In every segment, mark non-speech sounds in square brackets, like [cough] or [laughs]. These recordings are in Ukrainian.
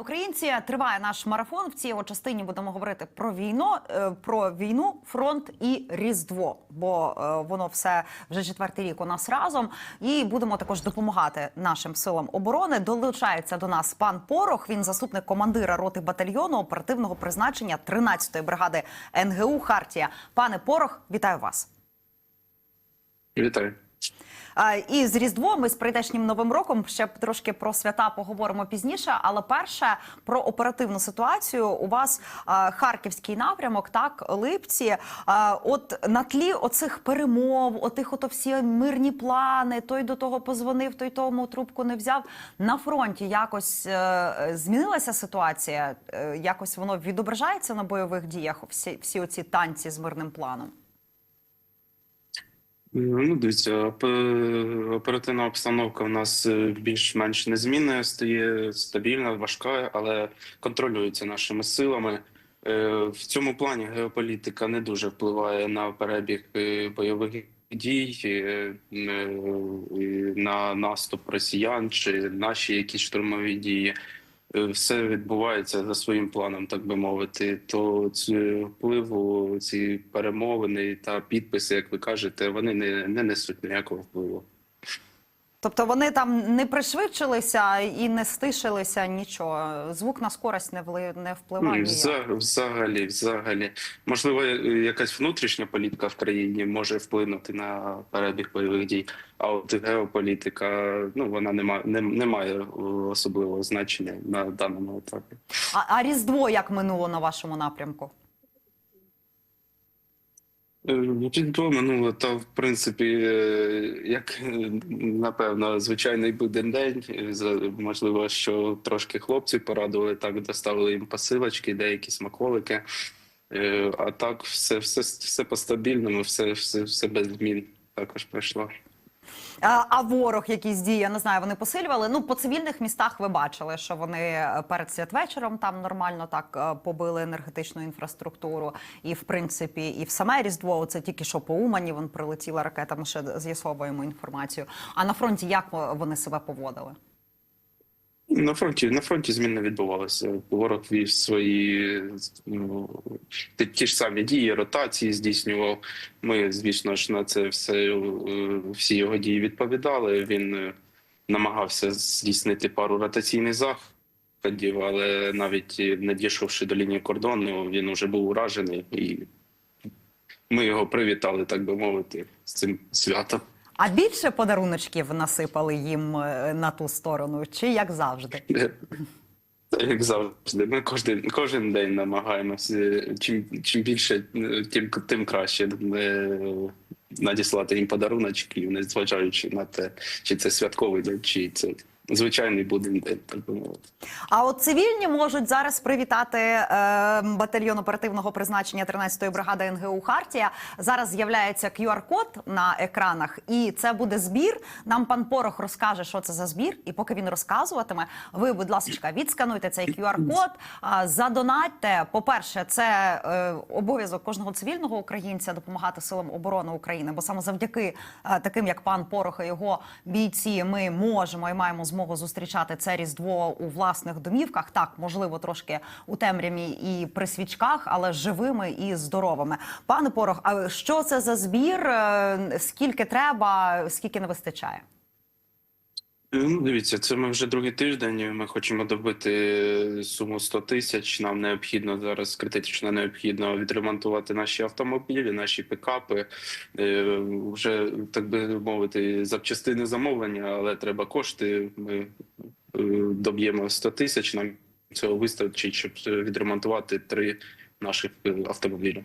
Українці триває наш марафон. В цій його частині будемо говорити про війну, е, про війну, фронт і різдво. Бо е, воно все вже четвертий рік у нас разом. І будемо також допомагати нашим силам оборони. Долучається до нас пан Порох. Він заступник командира роти батальйону оперативного призначення 13-ї бригади НГУ Хартія. Пане Порох, вітаю вас. Вітаю. І з Різдвом і з прийдешнім новим роком ще трошки про свята поговоримо пізніше. Але перше про оперативну ситуацію. У вас харківський напрямок, так липці. От на тлі оцих перемов, отих ото всі мирні плани. Той до того позвонив, той тому трубку не взяв. На фронті якось е, змінилася ситуація. Е, якось воно відображається на бойових діях. Всі всі оці танці з мирним планом. Ну, дивіться, оп- оперативна обстановка у нас е, більш-менш незмінна, стає стабільна, важка, але контролюється нашими силами. Е, В цьому плані геополітика не дуже впливає на перебіг е, бойових дій, е, е, на наступ росіян чи наші якісь штурмові дії. Е, Все відбувається за своїм планом, так би мовити. То ці впливу, ці перемовини та підписи, як ви кажете, вони не, не несуть ніякого впливу. Тобто вони там не пришвидшилися і не стишилися нічого. Звук на скорость не вли не впливає. Ні, взагалі, взагалі, можливо, е, якась внутрішня політика в країні може вплинути на перебіг бойових дій. А от геополітика, ну вона не має не, не має е, особливого значення на даному етапі. А, а Різдво як минуло на вашому напрямку? Різдво минуло, то в принципі, е, як е, напевно, звичайний буден день. Е, Можливо, що трошки хлопців порадували, так доставили їм посилочки, деякі смаколики. А так, все, все, все по стабільному, все, все, все без змін також пройшло. А, ворог якісь дії, я не знаю, вони посилювали. Ну, по цивільних містах ви бачили, що вони е, перед святвечором там нормально так е, побили енергетичну інфраструктуру. І в принципі, і в саме Різдво, це тільки що по Умані вон прилетіла ракета. Ми ще з'ясовуємо інформацію. А на фронті як вони себе поводили? На фронті на фронті змін не відбувалося. Ворог вів свої ну, ті, ж самі дії, ротації здійснював. Ми, звісно ж, на це все е, всі його дії відповідали. Він е, намагався здійснити пару ротаційних заходів, але навіть не дійшовши до лінії кордону, він вже був уражений, і ми його привітали, так би мовити, з цим святом. А більше подаруночків насипали їм е, на ту сторону, чи як завжди? Як завжди, ми кожен, кожен день намагаємося. Чим, чим більше, тим, тим краще е, надіслати їм подаруночків, незважаючи на те, чи це святковий день, чи це звичайний будень день, так би мовити. А от цивільні можуть зараз привітати е, батальйон оперативного призначення 13-ї бригади НГУ Хартія. Зараз з'являється QR-код на екранах, і це буде збір. Нам пан Порох розкаже, що це за збір. І поки він розказуватиме, ви, будь ласка, відскануйте цей QR-код, задонатьте. По-перше, це е, обов'язок кожного цивільного українця допомагати силам оборони України. Бо саме завдяки е, таким, як пан Порох і його бійці, ми можемо і маємо змогу зустрічати це різдво у власних домівках. Так, можливо, трошки у темряві і при свічках, але живими і здоровими. Пане Порох, а що це за збір? Е, Скільки треба, скільки не вистачає? Дивіться, це ми вже другий тиждень. Ми хочемо добити суму 100 тисяч. Нам необхідно зараз критично необхідно відремонтувати наші автомобілі, наші пікапи. Е, Вже так би мовити, запчастини замовлення, але треба кошти. Ми е, доб'ємо 100 тисяч. Нам цього вистачить, щоб відремонтувати три наших е, автомобілі.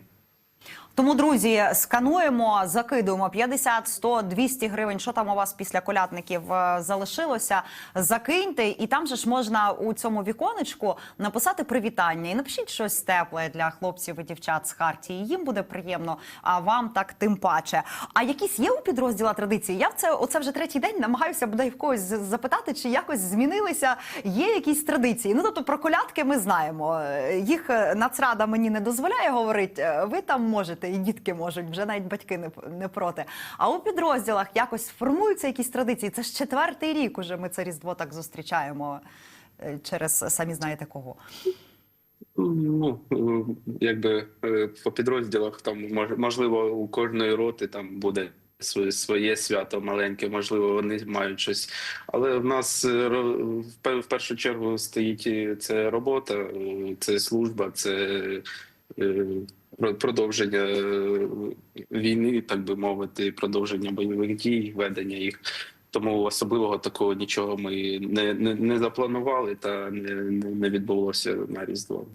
Тому, друзі, скануємо, закидуємо 50, 100, 200 гривень. Що там у вас після колядників е, залишилося? Закиньте, і там же ж можна у цьому віконечку написати привітання. І напишіть щось тепле для хлопців і дівчат з Хартії. Їм буде приємно, а вам так тим паче. А якісь є у підрозділа традиції? Я в це оце вже третій день намагаюся бодай в когось запитати, чи якось змінилися. Є якісь традиції? Ну тобто про колядки ми знаємо. Їх е, нацрада мені не дозволяє говорити. Е, Ви там можете, і дітки можуть, вже навіть батьки не, не проти. А у підрозділах якось формуються якісь традиції. Це ж четвертий рік уже ми це різдво так зустрічаємо. е, через самі знаєте кого. Ну, якби е, по підрозділах там можливо у кожної роти там буде своє, свято маленьке, можливо, вони мають щось. Але в нас е, в першу чергу стоїть це робота, це служба, це продовження е, війни, так би мовити, продовження бойових дій, ведення їх. Тому особливого такого нічого ми не, не, не запланували та не, не відбулося на Різдво.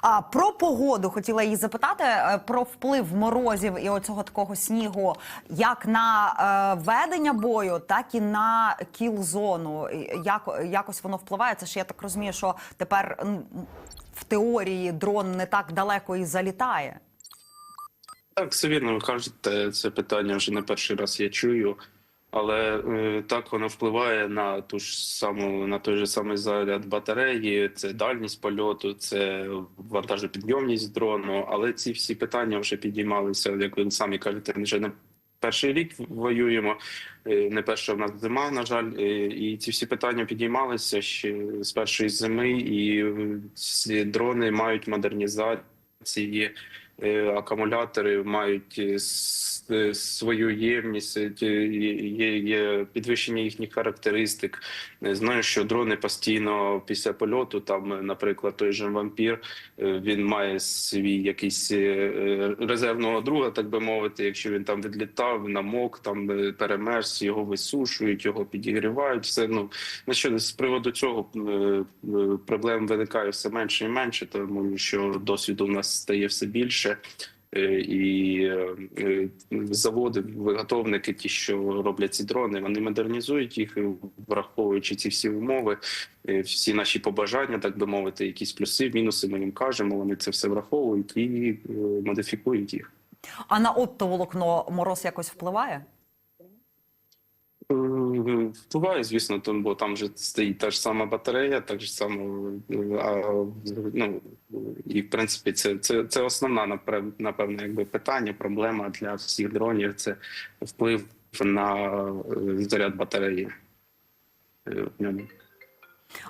А про погоду хотіла її запитати е, про вплив морозів і оцього такого снігу, як на е, ведення бою, так і на кіл-зону. Як якось воно впливає? Це ж я так розумію, що тепер теорії дрон не так далеко і залітає. Так, все вірно, ви кажете, це питання вже не перший раз я чую. Але е, так воно впливає на ту ж саму на той же самий заряд батареї, це дальність польоту, це вантажопідйомність дрону. Але ці всі питання вже підіймалися, як ви самі кажете, вже не перший рік воюємо. е, Не перша в нас зима, на жаль, е, і ці всі питання підіймалися ще з першої зими, і ці дрони мають модернізації. Е, акумулятори мають е, е, свою ємність, є, є, підвищення їхніх характеристик. Знаю, що дрони постійно після польоту, там, наприклад, той же вампір, він має свій якийсь резервного друга, так би мовити. Якщо він там відлітав, намок, там перемерз, його висушують, його підігрівають. Все ну що з приводу цього проблем виникає все менше і менше, тому що досвіду у нас стає все більше. Е, І е, заводи, виготовники, ті, що роблять ці дрони, вони модернізують їх, враховуючи ці всі умови, е, всі наші побажання, так би мовити, якісь плюси, мінуси. Ми їм кажемо. Вони це все враховують і модифікують їх. А на оптоволокно мороз якось впливає? Впливає, звісно, тому, бо там же стоїть та ж сама батарея, так ж само, а, ну, і в принципі це, це, це основна напев- напевно, якби питання, проблема для всіх дронів. Це вплив на е, заряд батареї. е.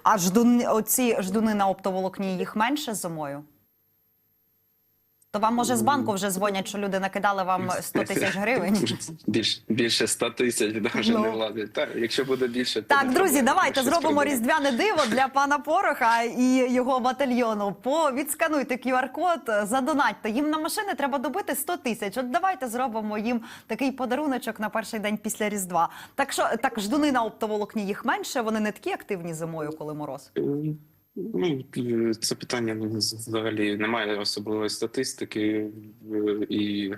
А ждун, оці ждуни на оптоволокні їх менше зимою? То вам може з банку вже дзвонять, що люди накидали вам 100 тисяч гривень. [laughs] Більш, більше 100 тисяч да, вже Ну. не влазить. Так, якщо буде більше, то Так, друзі, давайте зробимо придумаємо. різдвяне диво для пана Пороха і його батальйону. По відскануйте QR-код, задонатьте. Їм на машини треба добити 100 тисяч. От давайте зробимо їм такий подаруночок на перший день після Різдва. Так що так ждуни на оптоволокні їх менше. Вони не такі активні зимою, коли мороз. Ну, е, це питання ну, взагалі немає особливої статистики, е, і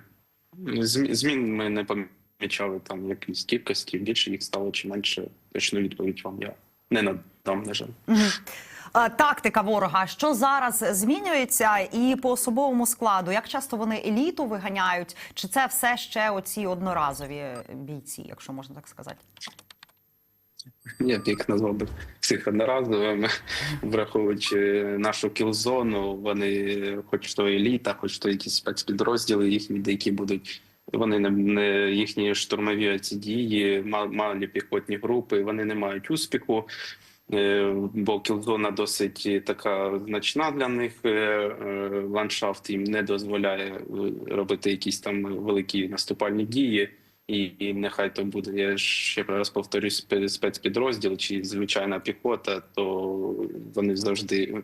змін ми не помічали там якісь кількості, більше їх стало чи менше. Точну відповідь вам я не надам, на жаль. Тактика ворога, що зараз змінюється, і по особовому складу, як часто вони еліту виганяють, чи це все ще оці одноразові бійці, якщо можна так сказати? Я їх назвав би всіх одноразовими, [laughs] враховуючи нашу кілзону, вони, хоч то еліта, хоч то якісь спецпідрозділи їхні, деякі будуть. Вони не, їхні штурмові ці дії, малі піхотні групи, вони не мають успіху. Е, Бо кілзона досить така значна для них. е, е, Ландшафт їм не дозволяє робити якісь там великі наступальні дії. І, і нехай то буде, я ще раз повторюсь, спецпідрозділ чи звичайна піхота, то вони завжди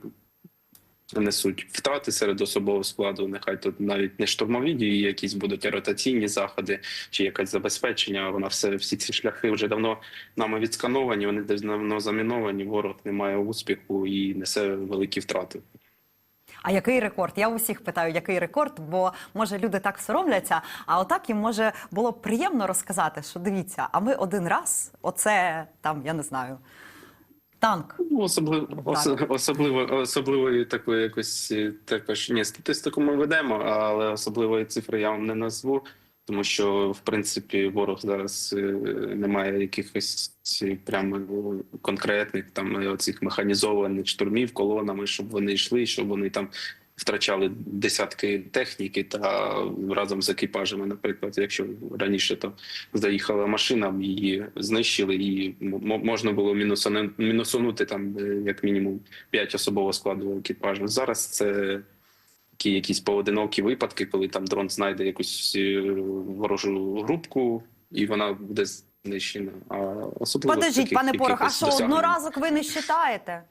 несуть втрати серед особового складу. Нехай тут навіть не штурмові дії, якісь будуть а ротаційні заходи чи якесь забезпечення. Вона все всі ці шляхи вже давно нами відскановані. Вони давно заміновані. Ворог не має успіху і несе великі втрати. А який рекорд? Я усіх питаю, який рекорд, бо може люди так соромляться. А отак їм може було б приємно розказати, що дивіться, а ми один раз, оце там, я не знаю, танк. Ну, особливо, ос- особливо, особливої такої якось е, також ні, статистику ми ведемо, але особливої цифри я вам не назву, тому що в принципі ворог зараз е, не має якихось прямо конкретних там е, оцих механізованих штурмів колонами, щоб вони йшли, щоб вони там втрачали десятки техніки та разом з екіпажами. Наприклад, якщо раніше то заїхала машина, її знищили, і можна було мінусунути там е, як мінімум 5 особового складу екіпажу. Зараз це такі якісь поодинокі випадки, коли там дрон знайде якусь е, ворожу групку, і вона буде знищена. А особливо Подождіть, пане Порох, а що досягнень. одноразок ви не считаєте?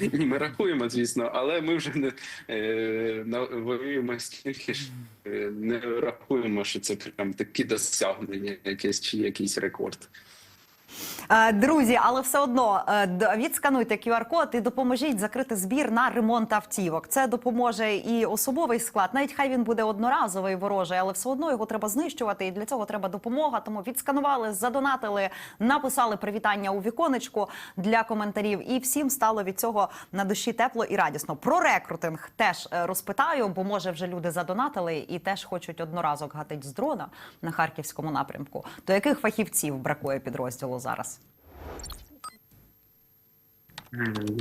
[laughs] Ні, ми рахуємо, звісно, але ми вже не е, на- воюємо стільки ж е, не рахуємо, що це прям такі досягнення, якесь чи якийсь рекорд. Е, Друзі, але все одно е, відскануйте QR-код і допоможіть закрити збір на ремонт автівок. Це допоможе і особовий склад. Навіть хай він буде одноразовий ворожий, але все одно його треба знищувати. І для цього треба допомога. Тому відсканували, задонатили, написали привітання у віконечку для коментарів. І всім стало від цього на душі тепло і радісно. Про рекрутинг теж е, розпитаю, бо може вже люди задонатили і теж хочуть одноразок гатить з дрона на харківському напрямку. То яких фахівців бракує підрозділу зараз?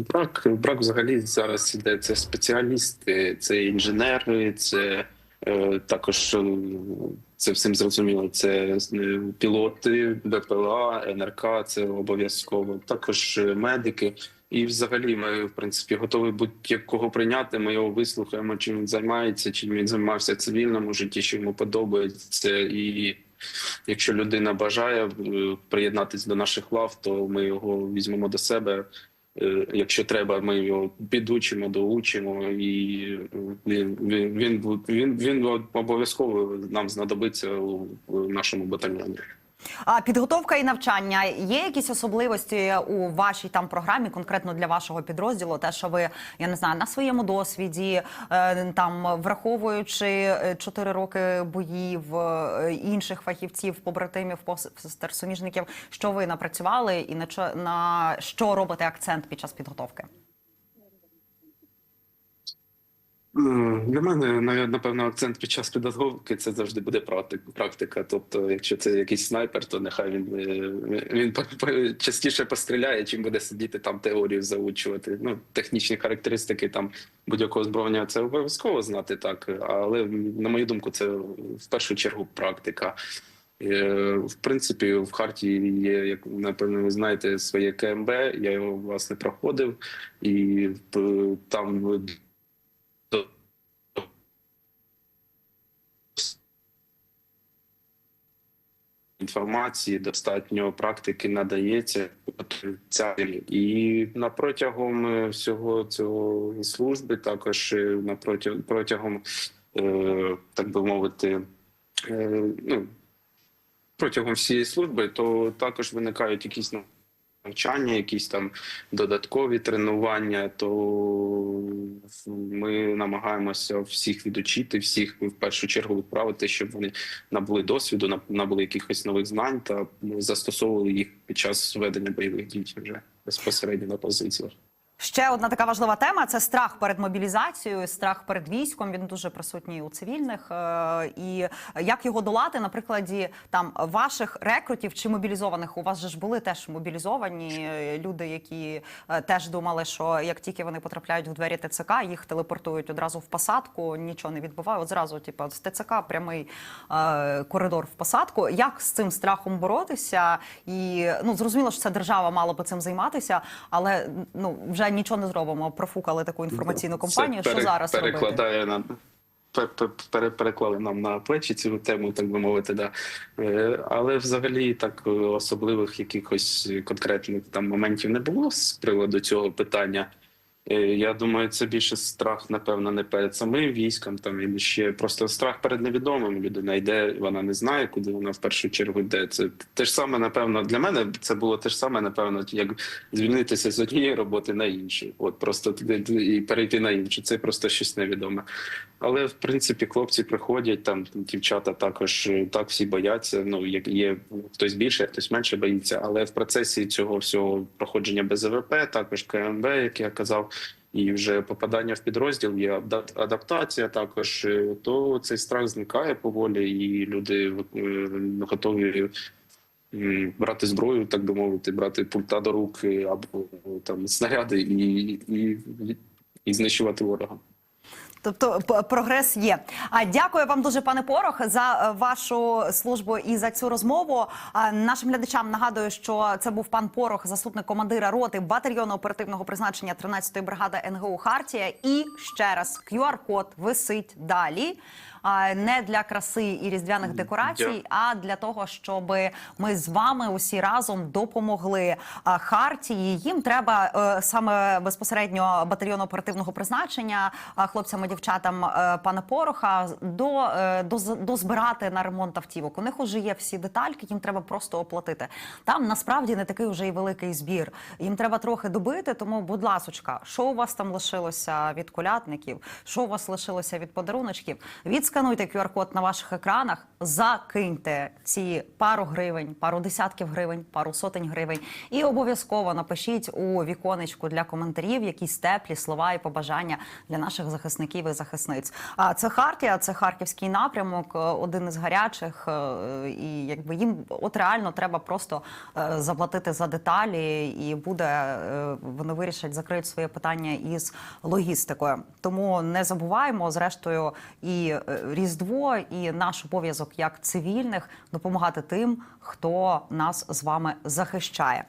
Брак, брак взагалі зараз іде. Це спеціалісти, це інженери, це е, також е, це всім зрозуміло. Це е, пілоти, БПЛА, НРК, це обов'язково. Також е, медики. І взагалі ми, в принципі, готові будь-якого прийняти. Ми його вислухаємо, чим він займається, чим він займався в цивільному житті, що йому подобається. І якщо людина бажає е, приєднатися до наших лав, то ми його візьмемо до себе. Е, Якщо треба, ми його підучимо, доучимо, і е, він він він він, обов'язково нам знадобиться у нашому батальйоні. А підготовка і навчання є якісь особливості у вашій там програмі, конкретно для вашого підрозділу? Те, що ви я не знаю, на своєму досвіді, е, там враховуючи 4 роки боїв е, інших фахівців, побратимів, постер суміжників, що ви напрацювали, і на що на що робите акцент під час підготовки? Для мене напевно акцент під час підготовки це завжди буде практика. Тобто, якщо це якийсь снайпер, то нехай він е, він частіше постріляє, чим буде сидіти там теорію заучувати. Ну технічні характеристики там будь-якого зброєння це обов'язково знати так. Але на мою думку, це в першу чергу практика. Е, В принципі, в харті є, як напевно, ви знаєте, своє КМБ. Я його власне проходив, і там до- інформації, достатньо практики надається і на протягом е, всього цього служби, також е, на протягом протягом, е, так би мовити, ну протягом всієї служби, то також виникають якісь навчання, якісь там додаткові тренування. То ми намагаємося всіх відучити, всіх в першу чергу відправити, щоб вони набули досвіду, наб- набули якихось нових знань та застосовували їх під час ведення бойових дій вже безпосередньо на позиціях. Ще одна така важлива тема це страх перед мобілізацією, страх перед військом. Він дуже присутній у цивільних. Е, І як його долати на прикладі там ваших рекрутів чи мобілізованих? У вас же ж були теж мобілізовані е, люди, які е, теж думали, що як тільки вони потрапляють в двері ТЦК, їх телепортують одразу в посадку, нічого не відбуває. От зразу, типу, з ТЦК прямий коридор в посадку. Як з цим страхом боротися? І ну зрозуміло, що це держава мала би цим займатися, але ну вже нічого не зробимо. Профукали таку інформаційну кампанію. Це Що пере- зараз робити? перекладає на пе- пе- переклали нам на плечі цю тему, так би мовити, да. Е, Але взагалі так е, особливих якихось конкретних там моментів не було з приводу цього питання. Е, Я думаю, це більше страх, напевно, не перед самим військом. Там він ще просто страх перед невідомим. Людина йде, вона не знає, куди вона в першу чергу йде. Це те ж саме, напевно, для мене це було те ж саме, напевно, як звільнитися з однієї роботи на іншу. От просто і перейти на іншу. Це просто щось невідоме. Але в принципі хлопці приходять там, дівчата також е, так всі бояться. Ну як є хтось більше, хтось менше боїться. Але в процесі цього всього проходження БЗВП, також КМБ, як я казав, і вже попадання в підрозділ, є адап- адаптація. Також е, то цей страх зникає поволі, і люди е, готові. Брати зброю, так би мовити, брати пульта до рук е, або там снаряди і, і і знищувати ворога. Тобто прогрес є. А дякую вам дуже, пане Порох, за е, вашу службу і за цю розмову. А, Нашим глядачам нагадую, що це був пан Порох, заступник командира роти батальйону оперативного призначення 13-ї бригади НГУ Хартія. І ще раз QR-код висить далі. Не для краси і різдвяних декорацій, а для того, щоб ми з вами усі разом допомогли Хартії. Їм треба е, саме безпосередньо батальйону оперативного призначення хлопцям і дівчатам е, пана Пороха до, е, доз- дозбирати на ремонт автівок. У них вже є всі детальки, їм треба просто оплатити. Там насправді не такий вже й великий збір. Їм треба трохи добити. Тому, будь ласочка, що у вас там лишилося від колядників? Що у вас лишилося від подаруночків? Відскануйте QR-код на ваших екранах, закиньте ці пару гривень, пару десятків гривень, пару сотень гривень, і обов'язково напишіть у віконечку для коментарів якісь теплі слова і побажання для наших захисників і захисниць. А це Хартія, це харківський напрямок, е, один із гарячих. е, І якби їм от реально треба просто е, заплатити за деталі, і буде вони вирішать закриють своє питання із логістикою. Тому не забуваємо зрештою і Різдво, і наш обов'язок як цивільних допомагати тим, хто нас з вами захищає.